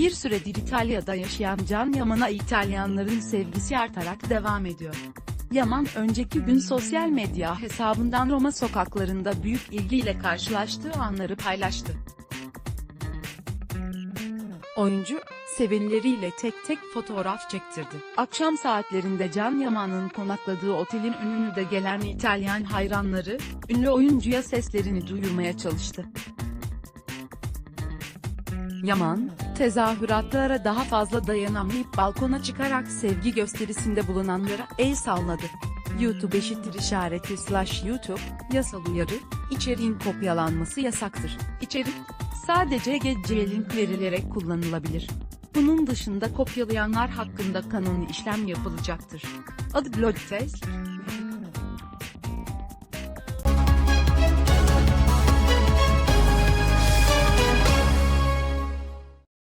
Bir süredir İtalya'da yaşayan Can Yaman'a İtalyanların sevgisi artarak devam ediyor. Yaman önceki gün sosyal medya hesabından Roma sokaklarında büyük ilgiyle karşılaştığı anları paylaştı. Oyuncu, sevenleriyle tek tek fotoğraf çektirdi. Akşam saatlerinde Can Yaman'ın konakladığı otelin önünü de gelen İtalyan hayranları, ünlü oyuncuya seslerini duyurmaya çalıştı. Yaman, tezahüratlara daha fazla dayanamayıp balkona çıkarak sevgi gösterisinde bulunanlara el salladı. YouTube eşittir işareti slash YouTube, yasal uyarı, içeriğin kopyalanması yasaktır. İçerik, sadece GC link verilerek kullanılabilir. Bunun dışında kopyalayanlar hakkında kanuni işlem yapılacaktır. Adı Blog Test,